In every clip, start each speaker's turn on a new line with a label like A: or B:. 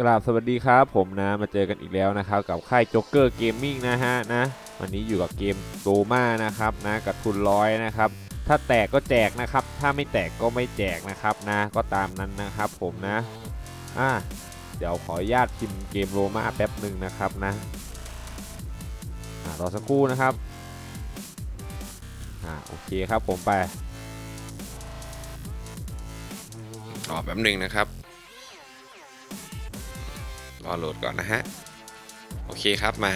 A: กราบสวัสดีครับผมนะมาเจอกันอีกแล้วนะครับกับค่ายจ็อกเกอร์เกมมิ่งนะฮะนะวันนี้อยู่กับเกมโซมานะครับนะกับทุนร้อยนะครับถ้าแตกก็แจกนะครับ ถ้าไม่แตกก็ไม่แจกนะครับนะก็ตามนั้นนะครับผมนะอะเดี๋ยวขออนุญาตพิมพ์เกมโรมาแป๊บหนึ่งนะครับนะรอสักครู่นะครับอะโอเคครับผมไป
B: รอแป๊บหนึ่งนะครับ อโหลดก่อนนะฮะ โอเคครับมา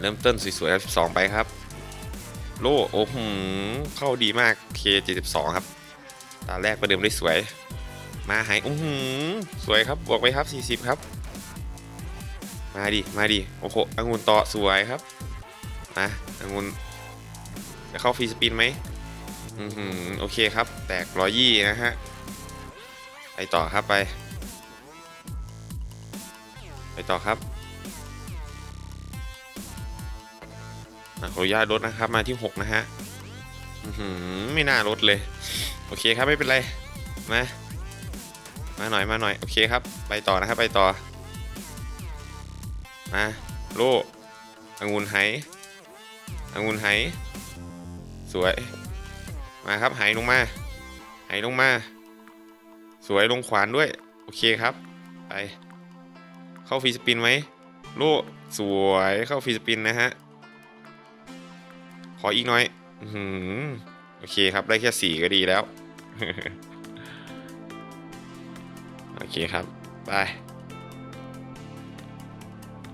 B: เริ่มต้นสวยๆครับ12 ไปครับ โล่โอ้โหเข้าดีมาก K72 ครับ ตาแรกประเดิมได้สวย มาหายโอ้โหสวยครับ บวกไปครับ 40 ครับ มาดิ มาดิ โอ้โหองุ่นต่อสวยครับ มาองุ่นจะเข้าฟรีสปินไหมอือหือโอเคครับ แตกร้อยยี่นะฮะ ไปต่อครับไป ต่อครับขออนุญาตลดนะครับมาที่ 6 นะฮะหือไม่น่าลดเลย โอเคครับไม่เป็นไรมามาหน่อยมาหน่อย โอเคครับ ไปต่อนะครับไปต่อมาโล่องุนไหองุนไหสวย มาครับไหลงมาไหลงมา สวยลงขวานด้วย โอเคครับ ไป เข้าฟรีสปินไหมโล่สวยเข้าฟรีสปินนะฮะ ขออีกน่อยอือโอเคครับ ได้แค่สี่ก็ดีแล้ว โอเคครับ ไป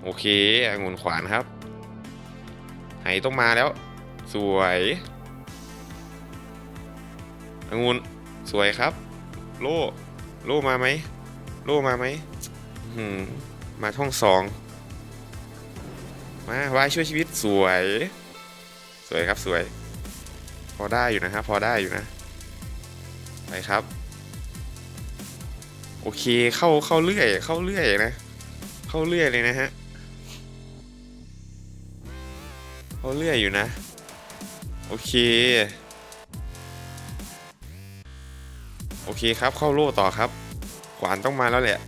B: โอเคองุ่นขวานครับ ไหต้องมาแล้ว สวยองุ่นสวยครับ โล่ โล่มาไหม โล่มาไหมหือ มาช่องสองมาวายช่วยชีวิตสวย สวยครับสวย พอได้อยู่นะครับพอได้อยู่นะ ไปครับ โอเคเข้าเข้าเรื่อย เข้าเรื่อยนะ เข้าเรื่อยเลยนะฮะเข้าเรื่อยอยู่นะ โอเค โอเคครับเข้าโล่ต่อครับขวานต้องมาแล้วแหละ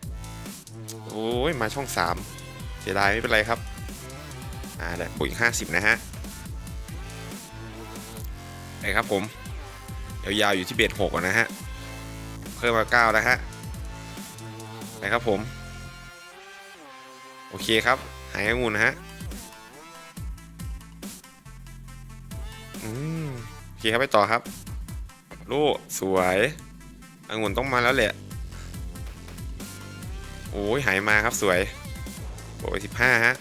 B: โอ้ยมาช่อง 3 เสียดายไม่เป็นไรครับ อ่าเดี๋ยวบวกอีก 50 นะฮะไปครับผม ยาวๆอยู่ที่เบส6นะฮะ เพิ่มมา 9 นะฮะไปครับผม โอเคครับ หายองุ่นนะฮะอืมโอเคครับไปต่อครับโล่สวยองุ่นต้องมาแล้วแหละ โอ้ยหายมาครับสวย โอ้ยสิบห้าฮะ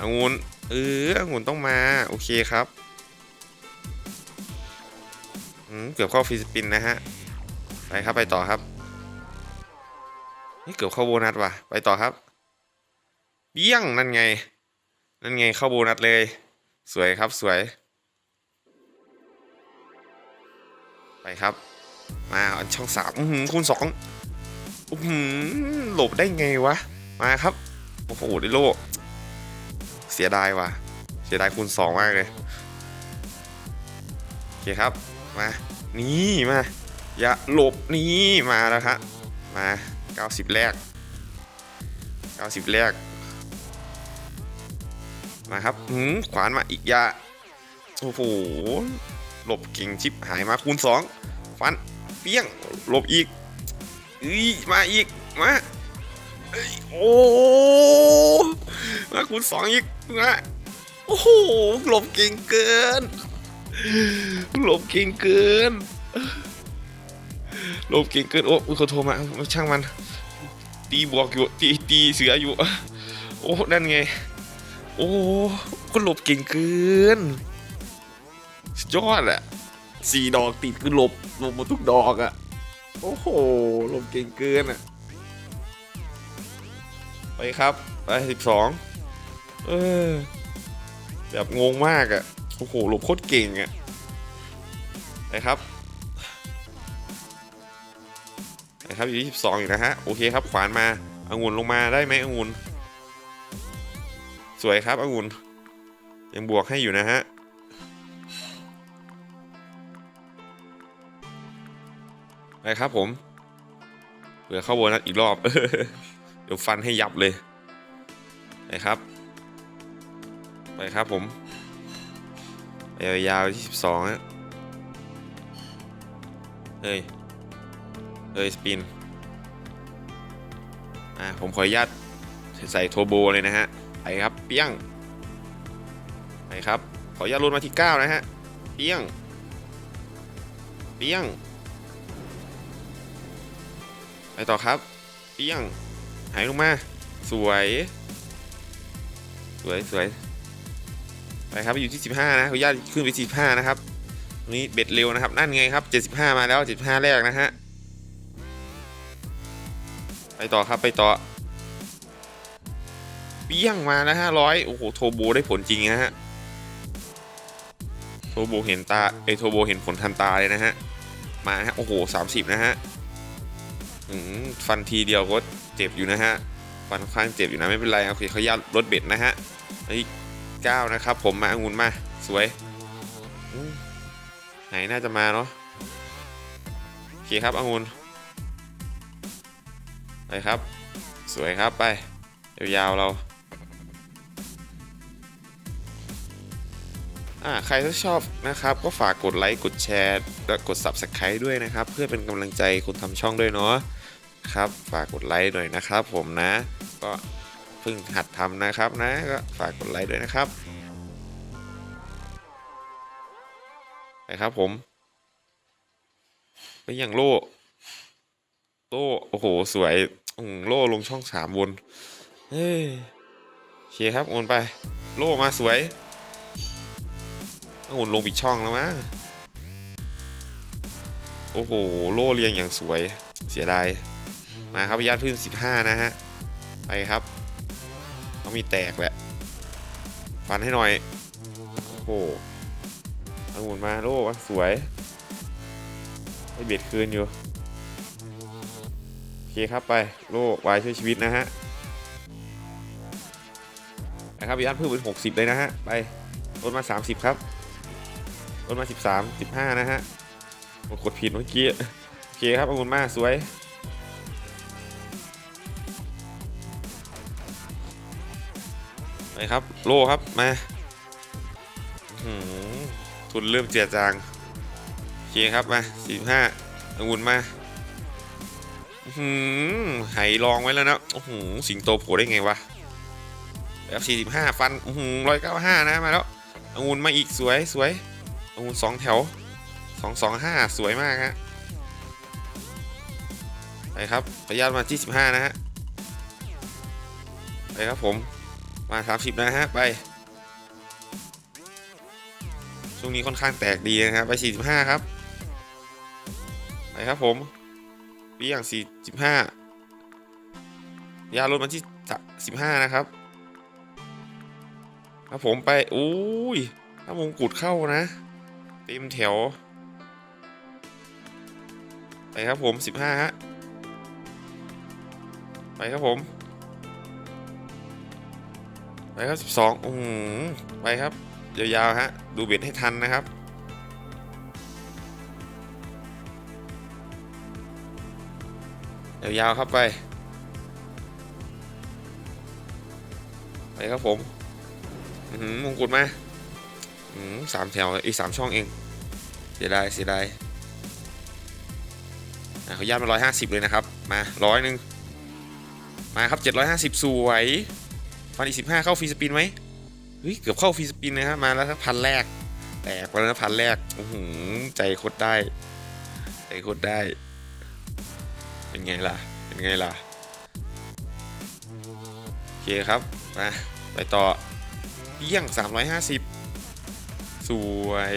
B: องุนเออองุนต้องมา โอเคครับอืมเกือบเข้าฟรีสปินนะฮะ ไปครับไปต่อครับ นี่เกือบเข้าโบนัสว่ะ ไปต่อครับเบี้ยงนั่นไง นั่นไงเข้าโบนัสเลย สวยครับสวย ไปครับ มาอันช่องสามอื้อหือคูณสอง หือหลบได้ไงวะ มาครับ โอ้โหด้โล เสียดายว่ะ เสียดายคูณสองมากเลย โอเคครับ มา นี่มา อย่าหลบนี่มาแล้วครับมา 90 แรก 90 แรก มาครับหืมขวานมาอีกอย่าโอ้โห หลบเก่งชิปหายมาคูณ 2 ฟัน เปี้ยง หลบอีก อ้ยมาอีก มาโอ้มาคูณ2อีกมาโอ้โหหลบเก่งเกิน หลบเก่งเกิน หลบเก่งเกิน โอ้เขาโทรมา ช่างมัน ตีบวกอยู่ ตีตีเสืออยู่ โอ้ นั่นไง โอ้ก็หลบเก่งเกินสุดยอดอะสี่ดอกติดคือหลบหลบหมดทุกดอกอะ โอ้โหหลบเก่งเกินอะไปครับ ไปสิบสองเออ แบบงงมากอะโอ้โห หลบโคตรเก่งอะไปครับไปครับ อยู่ที่สิบสองอยู่นะฮะ โอเคครับ ขวานมาอางุ่นลงมาได้ไหมองุ่นสวยครับองุ่นยังบวกให้อยู่นะฮะ ไปครับผมเผื่อเข้าโบนัสอีกรอบ เดี๋ยวฟันให้ยับเลยไปครับ ไปครับผมไปยาวๆที่สิบสองนะเฮ้ยเฮ้ยสปินอ่าผมขออนุญาตใส่โทโบเลยนะฮะไปครับเปี้ยงไปครับ ขออนุญาตลดมาที่ 9 นะฮะ เปี้ยง เปี้ยง ไปต่อครับเปี้ยง หายลงมา สวย สวยสวยไปครับอยู่ที่ 15 นะขออนุญาตขึ้นไป 15 นะครับตรงนี้เบ็ดเร็วนะครับ นั่นไงครับ 75 มาแล้ว 75 แรกนะฮะ ไปต่อครับไปต่อเปี้ยงมานะฮะร้อยโอ้โหโทโบได้ผลจริงนะฮะโทโบเห็นตาไอโทโบเห็นผลทันตาเลยนะฮะ มาฮะโอ้โห 30 นะฮะ ฟันทีเดียวก็เจ็บอยู่นะฮะ ฟันค่อนข้างเจ็บอยู่นะไม่เป็นไรโอเคเขาญาตลดเบ็ดนะฮะไอ้เก้านะครับ ผมมาองุ่นมา สวยไหนน่าจะมาเนาะโอเคครับองุ่นไปครับ สวยครับไปยาวๆเรา่าใครที่ชอบนะครับก็ฝากกดไลค์กดแชร์และกด Subscribe ด้วยนะครับ เพื่อเป็นกำลังใจคุณทำช่องด้วยเนาะ ครับ ฝากกดไลค์หน่อยนะครับ ผมนะ ก็เพิ่งหัดทำนะครับนะ ก็ฝากกดไลค์ด้วยนะครับไปครับผมไปอย่างโล่โล่โอ้โห สวยโล่ลงช่องสามวนเฮ้ยโอเคครับโอนไป โล่มาสวยโอนลงอีกช่องแล้วมั้งโอ้โห โล่เรียงอย่างสวย เสียดาย มาครับญาติพื้น 15 นะฮะ ไปครับเขามีแตกแหละฟันให้หน่อย โอ้โหอาหมุนมาโล่วะสวยให้เบียดคืนอยู่ โอเคครับไปโล่วายช่วยชีวิตนะฮะไปครับญาติพื้นเป็น 60 เลยนะฮะ ไปลดมา 30 ครับลดมา 13 15 นะฮะกดผิดเมื่อกี้ โอเคครับอาหมุนมาสวย ไปครับ โลครับ มาหือทุนเริ่มเจียจางโอเคครับ มาสี่ห้าองุ่นมาหือไหลองไว้แล้วนะโอ้โหสิงโตโผล่ได้ไงวะแบบสี่สิบห้าฟันหืมร้อยเก้าห้านะมาแล้วองุ่นมาอีกสวยสวยองุ่นสองแถวสองสองห้าสวยมากฮะไปครับพยาธมาที่สิบห้านะฮะไปครับผม มา30นะฮะไปช่วงนี้ค่อนข้างแตกดีนะครับไป 45 ครับไปครับผมปีอย่าง 45ยาลดมาที่ 15 นะครับครับผมไปอุ้ยถ้ามงกุฎเข้านะ เต็มแถว ไปครับผม 15 ฮะ ไปครับผม ไปครับสิบสองอืมไปครับ ยาวๆฮะ ดูเบ็ดให้ทันนะครับยาวๆครับไป ไปครับผมมมงกุฎมาอืมสามแถวอีสามช่องเอง เสียดายเสียดายเขาย่ามาร้อยห้าสิบเลยนะครับ มาร้อยหนึ่งมาครับเจ็ดร้อยห้าสิบสวย ฟันอีกสิบห้าเข้าฟรีสปินไหมเฮ้ยเกือบเข้าฟรีสปินนะครับมาแล้วพันแรก แตกไปแล้วนะพันแรกอื้อหือใจโคตรได้ ใจโคตรได้ เป็นไงล่ะ เป็นไงล่ะ โอเคครับ มาไปต่อเยี่ยง 350 สวย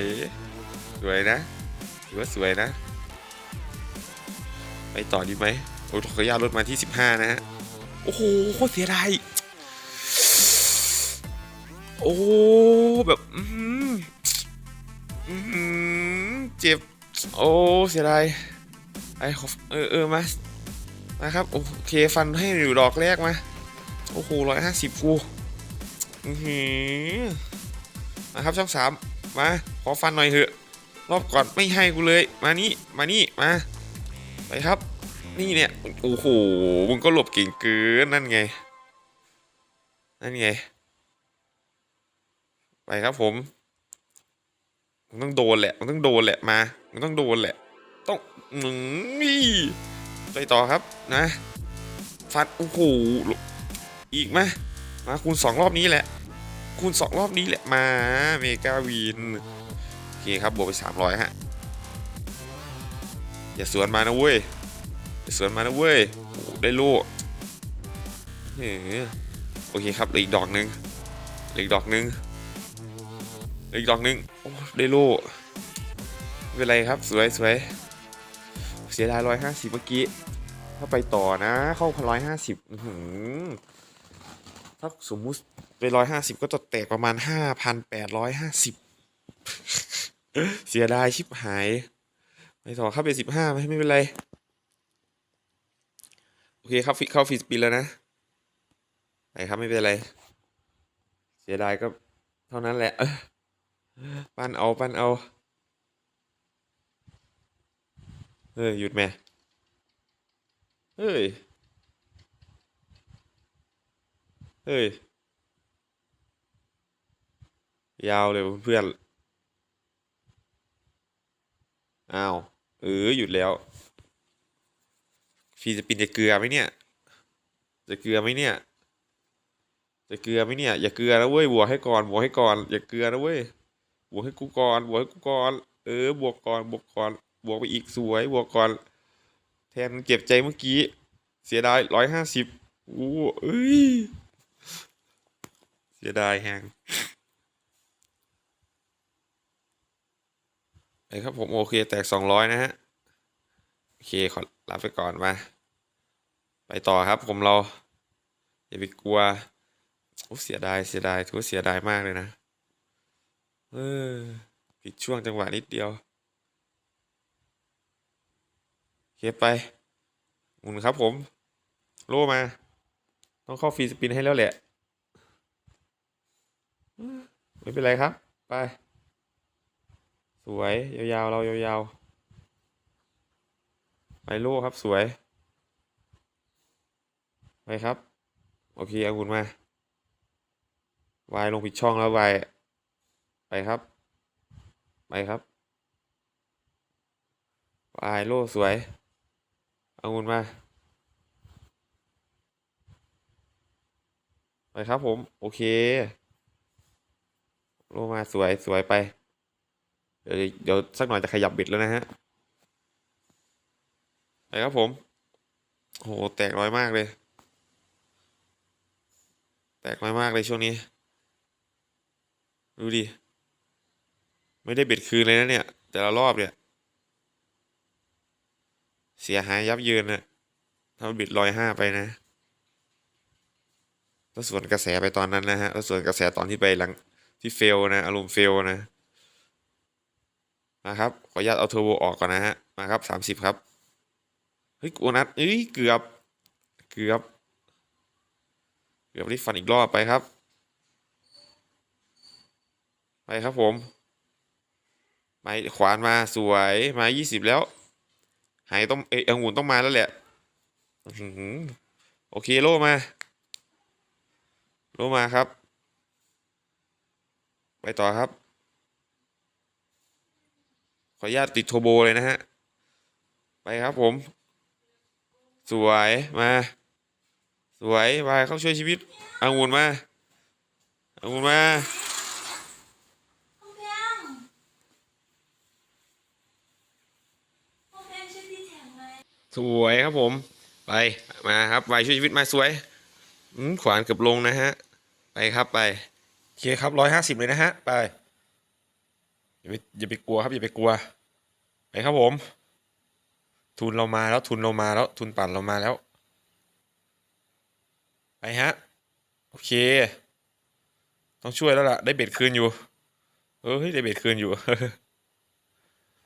B: สวยนะถือว่าสวยนะ ไปต่อดีไหมโอ้ขออนุญาลดมาที่ 15 นะฮะ โอ้โห โคตรเสียดาย โอ้แบบอื้อหืออื้อหือเจ็บ โอ้เสียดายไอ้ขอเออเออมานะครับ โอเคฟันให้อยู่ดอกแรกมา โอ้โหร้อยห้าสิบกูอือหือนะครับช่องสามมา ขอฟันหน่อยเถอะ รอบก่อนไม่ให้กูเลย มานี่ มานี่ มา ไปครับ นี่เนี่ย โอ้โห มึงก็หลบเก่งเกิน นั่นไง นั่นไง ไปครับผมมึงต้องโดนแหละมึงต้องโดนแหละมามึงต้องโดนแหละ ต้องมึงนี่ไปต่อครับนะ ฟัดโอ้โหอีกไหมมาคูณสองรอบนี้แหละ คูณสองรอบนี้แหละมาเมกาวินโอเคครับบวกไปสามร้อยฮะอย่าสวนมานะเว้ยอย่าสวนมานะเว้ยโอ้ได้ลูกเฮ้ยโอเคครับเหลืออีกดอกหนึ่งเหลืออีกดอกหนึ่ง อีกดอกหนึ่งโอ้ได้ลูกไม่เป็นไรครับสวยสวยเสียดายร้อยห้าสิบเมื่อกี้ ถ้าไปต่อนะ เข้าพันร้อยห้าสิบถ้าสมมุติไปร้อยห้าสิบก็จะแตกประมาณห้าพันแปดร้อยห้าสิบเสียดายชิบหายไปต่อครับเป็นสิบห้าไม่ไม่เป็นไร โอเคครับฟิเข้าฟีสปินแล้วนะไปครับไม่เป็นไร เสียดายก็เท่านั้นแหละ ปั้นเอาปั้นเอา เฮ้ยหยุดแม่เฮ้ย เฮ้ย ยาวเลยเพื่อนอ้าว เออ หยุดแล้วฟรีสปินจะเกลือไหมเนี่ย จะเกลือไหมเนี่ย จะเกลือไหมเนี่ย อย่าเกลือนะเว้ยบวกให้ก่อนบวกให้ก่อน อย่าเกลือนะเว้ย บวกให้กูก่อนบวกให้กูก่อนเออบวกก่อนบวกก่อนบวกไปอีกสวยบวกก่อน แทนเก็บใจเมื่อกี้ เสียดายร้อยห้าสิบอู้เอ้ยเสียดายแฮงไอ้ครับผมโอเคแตกสองร้อยนะฮะ โอเค ขอลาไปก่อนมา ไปต่อครับผมเรา อย่าไปกลัวโอ้เสียดายเสียดายถือว่าเสียดายมากเลยนะ เออ ผิดช่วงจังหวะนิดเดียวโอเคไปหมุนครับผม โล่มา ต้องเข้าฟรีสปินให้แล้วแหละ ไม่เป็นไรครับ ไป สวย ยาวๆ เรายาวๆ ไปโล่ครับสวย ไปครับ โอเคเอาคุณมา วายลงผิดช่องแล้ววาย ไปครับ ไปครับวายโล่สวย เอาคุณมา ไปครับผม โอเค โลมาสวยสวยไป เดี๋ยวเดี๋ยวสักหน่อยจะขยับบิดแล้วนะฮะ ไปครับผม โห แตกน้อยมากเลย แตกน้อยมากเลยช่วงนี้ ดูดิ ไม่ได้เบ็ดคืนเลยนะเนี่ย แต่ละรอบเนี่ย เสียหายยับเยินนะถ้าบิดลอยห้าไปนะถ้าส่วนกระแสไปตอนนั้นนะฮะถ้าส่วนกระแสตอนที่ไปหลังที่เฟลนะอารมณ์เฟลนะมาครับขออนุญาตเอาเทอร์โบออกก่อนนะฮะมาครับสามสิบครับเฮ้ยโอนัทเอ้ยเกือบ เกือบ เกือบได้ฟันอีกรอบไปครับ ไปครับผม ม้ขวานมาสวยมายี่สิบแล้ว หายต้องเอยองุ่นต้องมาแล้วแหละโอเคโลมา โลมาครับ ไปต่อครับ ขออนุญาตติดโทรโบเลยนะฮะ ไปครับผม สวยมา สวยไปเข้าช่วยชีวิตองุ่นมาองุ่นมา
C: พ่อแพงพ่อแพงช่วยพี่แถมไหม
B: สวยครับผม ไปมาครับไปช่วยชีวิตมาสวยขวานเกือบลงนะฮะ ไปครับไปโอเคครับร้อยห้าสิบเลยนะฮะ ไป อย่าไปอย่าไปกลัวครับอย่าไปกลัว ไปครับผม ทุนเรามาแล้วทุนเรามาแล้ว ทุนปั่นเรามาแล้ว ไปฮะ โอเค ต้องช่วยแล้วล่ะ ได้เบ็ดคืนอยู่ เอ้ยได้เบ็ดคืนอยู่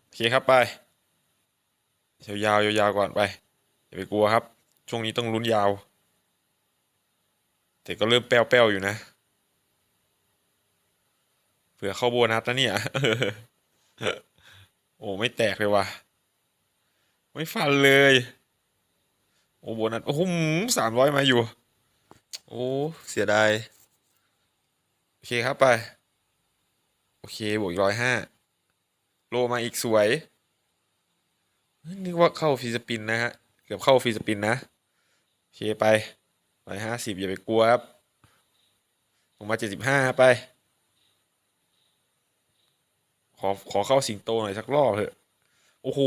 B: โอเคครับไป ยาวๆยาวๆก่อนไปอย่าไปกลัวครับ ช่วงนี้ต้องลุ้นยาว แต่ก็เริ่มแป้วๆอยู่นะเผื่อเข้าโบนัสนะเนี่ยโอ้ไม่แตกเลยว่ะไม่ฟันเลย โอ้โบนัสโอ้โหสามร้อยมาอยู่ โอ้เสียดายโอเคครับไป โอเคบวกอีกร้อยห้าโลมาอีกสวย นึกว่าเข้าฟรีสปินนะฮะ เกือบเข้าฟรีสปินนะโอเคไปร้อยห้าสิบอย่าไปกลัวครับลงมาเจ็ดสิบห้าไป ขอขอเข้าสิงโตหน่อยสักรอบเถอะ โอ้โห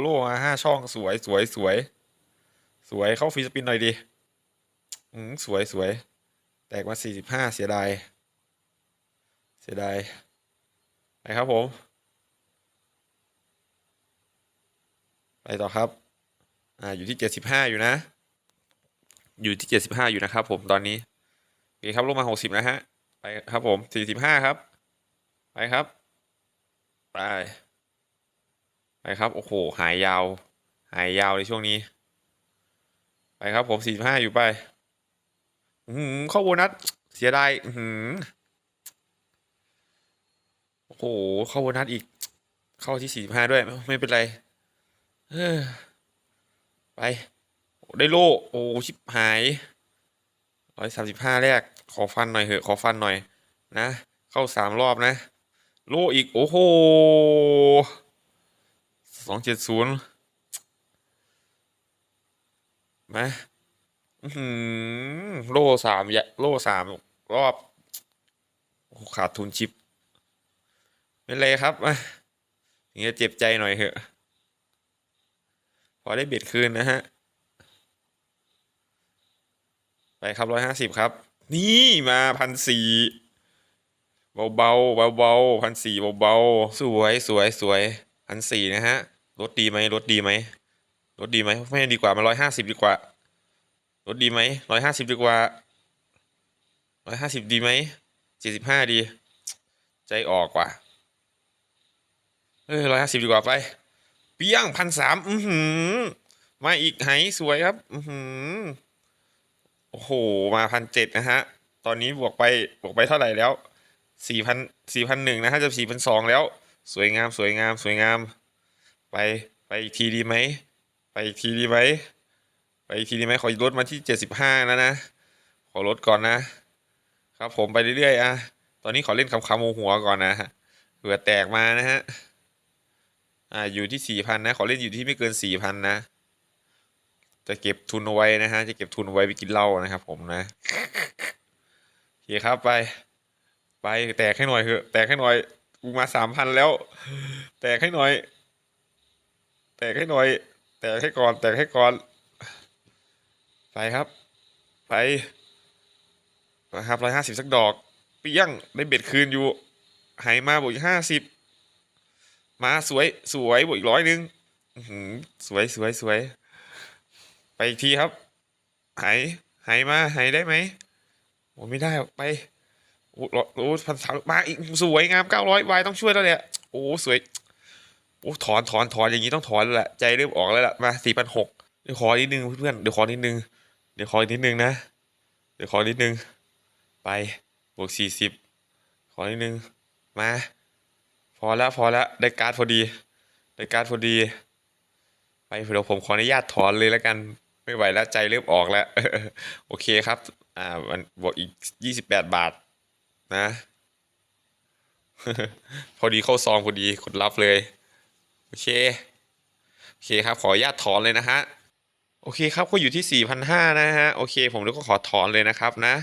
B: โลมาห้าช่องสวยสวยสวย สวยเข้าฟรีสปินหน่อยดิอืมสวยสวย แตกมาสี่สิบห้าเสียดาย เสียดายไปครับผม ไปต่อครับ อ่า อยู่ที่เจ็ดสิบห้าอยู่นะ อยู่ที่เจ็ดสิบห้าอยู่นะครับผมตอนนี้โอเคครับลงมาหกสิบนะฮะ ไปครับผมสี่สิบห้าครับ ไปครับ ไป ไปครับ โอ้โห หายยาว หายยาวในช่วงนี้ ไปครับผมสี่สิบห้าอยู่ไป อือหือเข้าโบนัส เสียดายอือหือโอ้โห เข้าโบนัสอีก เข้าที่สี่สิบห้าด้วย ไม่เป็นไร ไป ได้โล่ โอ้ ชิบหายร้อยสามสิบห้าแรก ขอฟันหน่อยเหอะ ขอฟันหน่อย นะ เข้าสามรอบนะ โล่อีก โอ้โหสองเจ็ดศูนย์มาโล่สามยะโล่สามรอบขาดทุนชิป ไม่เป็นไรครับมาอย่างเงี้ยเจ็บใจหน่อยเหอะ พอได้เบ็ดคืนนะฮะ ไปครับร้อยห้าสิบครับ นี่มาพันสี่เบาเบาเบาเบาพันสี่เบาเบาๆสวยสวยสวยพันสี่นะฮะลดดีไหมลดดีไหมลดดีไหมไม่ดีกว่ามาร้อยห้าสิบดีกว่าลดดีไหมร้อยห้าสิบดีกว่าร้อยห้าสิบดีไหมเจ็ดสิบห้าดี ใจออกกว่าเออร้อยห้าสิบดีกว่าไป เปี้ยงพันสามอือหือ มาอีกไหสวยครับ อือหือ โอ้โห มาพันเจ็ดนะฮะ ตอนนี้บวกไปบวกไปเท่าไหร่แล้วสี่พันสี่พันหนึ่งนะฮะจะสี่พันสองแล้ว สวยงามสวยงามสวยงาม ไปไปอีกทีดีไหม ไปอีกทีดีไหม ไปอีกทีดีไหมขอลดมาที่เจ็ดสิบห้าแล้วนะ ขอลดก่อนนะ ครับผมไปเรื่อยๆอะ ตอนนี้ขอเล่นคำคำโมหัวก่อนนะฮะเผื่อแตกมานะฮะ อ่าอยู่ที่สี่พันนะ ขอเล่นอยู่ที่ไม่เกินสี่พันนะ จะเก็บทุนเอาไว้นะฮะ จะเก็บทุนเอาไว้ไปกินเหล้านะครับ ผมนะโอเคครับไป ไปแตกให้หน่อยเถอะ แตกให้หน่อยกูมาสามพันแล้ว แตกให้หน่อย แตกให้หน่อย แตกให้ก่อน แตกให้ก่อน ไปครับ ไปนะครับร้อยห้าสิบสักดอกเปี้ยงได้เบ็ดคืนอยู่หายมาบวกอีกห้าสิบ มาสวยสวยบวกอีกร้อยหนึ่งสวยสวยสวย ไปอีกทีครับ หายหายมาหายได้ไหมโอ้ไม่ได้ไปโอ้โหพันสามมาอีกสวยงามเก้าร้อยวายต้องช่วยแล้วเนี่ยโอ้สวยโอ้ถอนถอนถอนอย่างนี้ต้องถอนแล้วแหละใจเริ่มออกแล้วล่ะมาสี่พันหกเดี๋ยวขอนิดนึงเพื่อนเดี๋ยวขอนิดนึงเดี๋ยวขอนิดนึงนะ เดี๋ยวขอนิดนึง ไปบวกสี่สิบขอนิดนึง มา อแล้วพอแล้วได้การ์ดพอดี ได้การ์ดพอดี ไปเดี๋ยวผมขออนุญาตถอนเลยแล้วกันไม่ไหวแล้วใจเริ่มออกแล้ว โอเคครับ อ่ามันบวกอีกยี่สิบแปดบาท นะ พอดีเข้าซองพอดีกดรับเลย โอเค โอเคครับ ขออนุญาตถอนเลยนะฮะ โอเคครับก็อยู่ที่สี่พันห้านะฮะ โอเค ผมก็ขอถอนเลยนะครับนะ